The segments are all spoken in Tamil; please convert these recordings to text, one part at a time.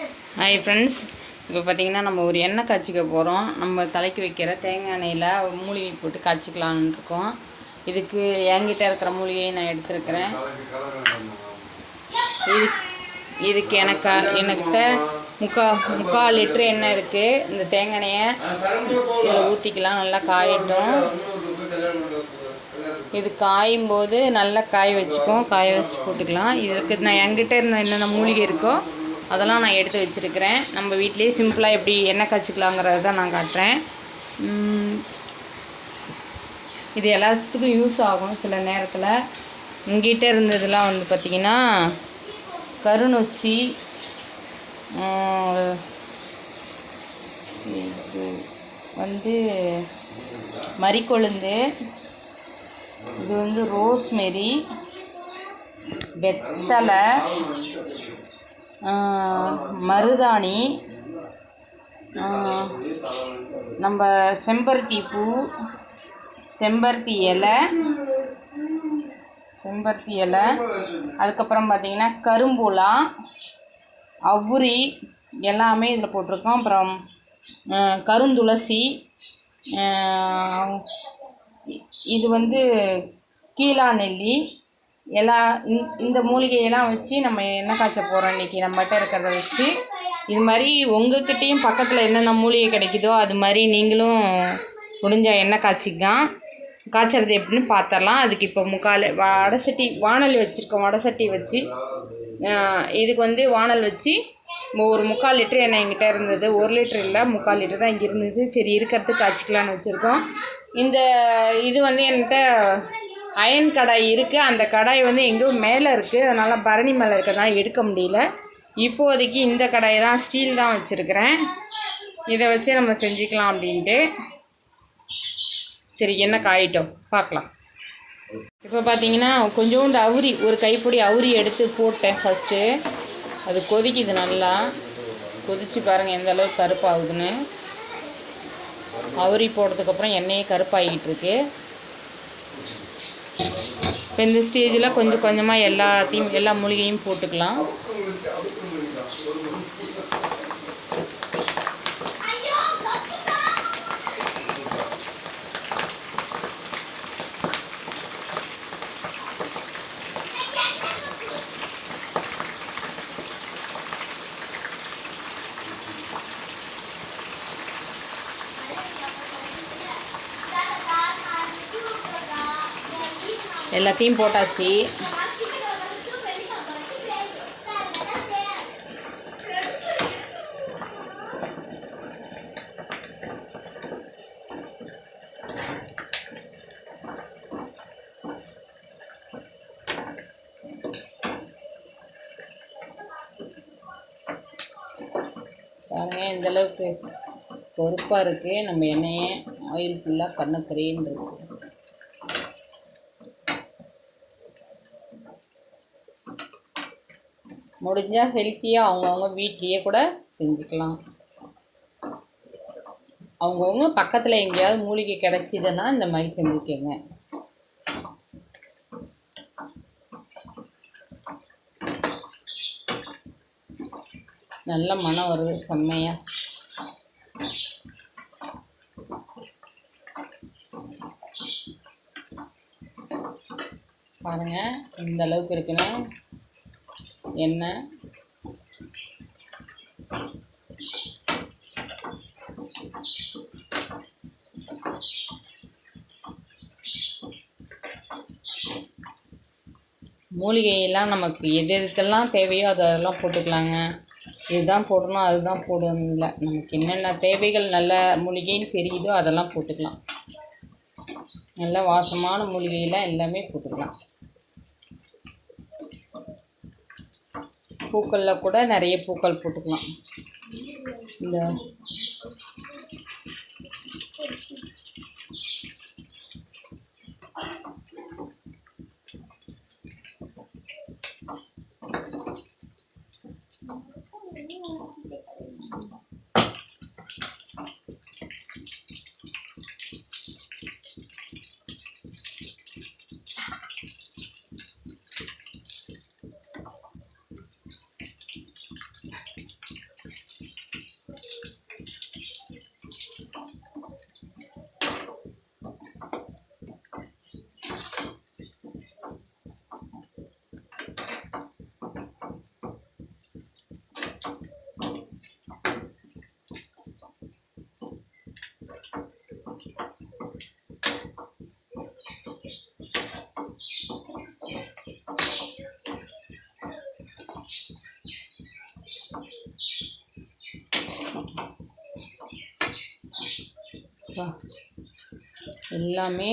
ஹாய் ஃப்ரெண்ட்ஸ் இப்போ பார்த்தீங்கன்னா நம்ம ஒரு எண்ணெய் காய்ச்சிக்க போகிறோம் நம்ம தலைக்கு வைக்கிற தேங்காய் எண்ணெயில் மூலிகை போட்டு காய்ச்சிக்கலான்னு இருக்கோம். இதுக்கு என்கிட்ட இருக்கிற மூலிகையை நான் எடுத்துருக்கிறேன். இது இதுக்கு எனக்கு எனக்கிட்ட முக்கா முக்கால் லிட்ரு எண்ணெய் இருக்குது இந்த தேங்காய் எண்ணெயை இதில் ஊற்றிக்கலாம் நல்லா காயட்டும். இது காயும் போது நல்லா காய வச்சுப்போம் காய வச்சுட்டு போட்டுக்கலாம். இதுக்கு நான் என்கிட்ட இருந்த என்னென்ன மூலிகை இருக்கோ அதெல்லாம் நான் எடுத்து வச்சுருக்கிறேன். நம்ம வீட்டிலேயே சிம்பிளாக எப்படி எண்ணெய் காய்ச்சிக்கலாங்கிறத தான் நான் காட்டுறேன். இது எல்லாத்துக்கும் யூஸ் ஆகும் சில நேரத்தில். உங்ககிட்ட இருந்ததெல்லாம் வந்து பார்த்திங்கன்னா கருநொச்சி இது வந்து மறிக்கொழுந்து இது வந்து ரோஸ்மெரி வெத்தலை மருதாணி நம்ம செம்பருத்தி பூ செம்பருத்தி இலை செம்பருத்தி இலை அதுக்கப்புறம் பார்த்திங்கன்னா கரும்புலா அவுரி எல்லாமே இதில் போட்டிருக்கோம். அப்புறம் கருந்துளசி இது வந்து கீழா நெல்லி எல்லா இந்த- இந்த மூலிகையெல்லாம் வச்சு நம்ம எண்ணெய் காய்ச்ச போகிறோம் இன்றைக்கி நம்மகிட்ட இருக்கிறத வச்சு. இது மாதிரி உங்கள்கிட்டேயும் பக்கத்தில் என்னென்ன மூலிகை கிடைக்குதோ அது மாதிரி நீங்களும் முடிஞ்ச எண்ணெய் காய்ச்சிக்கலாம். காய்ச்சறது எப்படின்னு பார்த்துடலாம் அதுக்கு இப்போ முக்கால் வடை சட்டி வானல் வச்சுருக்கோம். வடை சட்டி வச்சு இதுக்கு வந்து வானல் வச்சு ஒரு முக்கால் லிட்டர் எண்ணெய் எங்கிட்ட இருந்தது. ஒரு லிட்டர் இல்லை முக்கால் லிட்டர் தான் இங்கே இருந்தது. சரி இருக்கிறதுக்கு காய்ச்சிக்கலான்னு வச்சுருக்கோம். இந்த இது வந்து என்கிட்ட அயன் கடாய் இருக்குது அந்த கடாய் வந்து எங்கேயோ மேலே இருக்குது அதனால் பரணி மேலே இருக்கிறதுனால எடுக்க முடியல. இப்போதைக்கு இந்த கடாயை தான் ஸ்டீல் தான் வச்சுருக்கிறேன். இதை வச்சு நம்ம செஞ்சுக்கலாம் அப்படின்ட்டு. சரி என்ன காயிட்டோம்? பார்க்கலாம். இப்போ பார்த்தீங்கன்னா கொஞ்சோண்டு அவுரி ஒரு கைப்பிடி அவுரி எடுத்து போட்டேன் ஃபஸ்ட்டு அது கொதிக்குது நல்லா. கொதிச்சு பாருங்கள் எந்த அளவுக்கு கருப்பாகுதுன்னு. அவுரி போட்டதுக்கப்புறம் எண்ணெயே கருப்பாகிட்டு இருக்கு. இப்போ இந்த ஸ்டேஜில் கொஞ்சம் கொஞ்சமாக எல்லாத்தையும் எல்லா மூலிகையும் போட்டுக்கலாம். எல்லாத்தையும் போட்டாச்சு. பாருங்க பொறுப்பாக இருக்குது நம்ம எண்ணெயை ஆயில் ஃபுல்லாக கண்ணக்கரேன்னு இருக்கும் முடிஞ்சால் ஹெல்த்தியாக அவங்கவுங்க வீட்லேயே கூட செஞ்சுக்கலாம். அவங்கவுங்க பக்கத்தில் எங்கேயாவது மூலிகை கிடச்சிதுன்னா இந்த மாதிரி செஞ்சுக்கோங்க. நல்ல மனம் வருது செம்மையாக பாருங்கள் இந்த அளவுக்கு இருக்குன்னா எண்ணெய் மூலிகையெல்லாம் நமக்கு எது எதுக்கெல்லாம் தேவையோ அது அதெல்லாம் போட்டுக்கலாங்க. இதுதான் போடணும் அதுதான் போடணும் இல்லை நமக்கு என்னென்ன தேவைகள் நல்ல மூலிகைன்னு தெரியுதோ அதெல்லாம் போட்டுக்கலாம். நல்ல வாசமான மூலிகையெல்லாம் எல்லாமே போட்டுக்கலாம். பூக்களில் கூட நிறைய பூக்கள் போட்டுக்கலாம். இந்த இப்போ எல்லாமே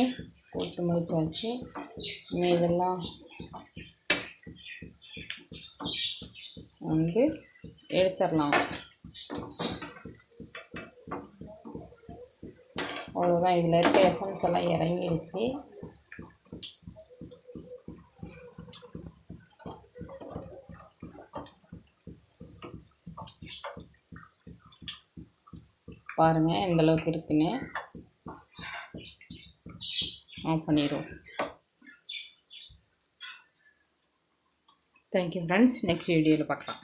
போட்டு முடிச்சாச்சு. இனிமே இதெல்லாம் வந்து எடுத்துடலாம். அவ்வளோதான் இதில் இருக்க எசன்ஸ் எல்லாம் இறங்கிடுச்சு பாருங்கள் எந்தளவுக்கு இருக்குன்னு. ஆஃப் பண்ணிடுவோம். தேங்க்யூ ஃப்ரெண்ட்ஸ் நெக்ஸ்ட் வீடியோவில் பார்க்கலாம்.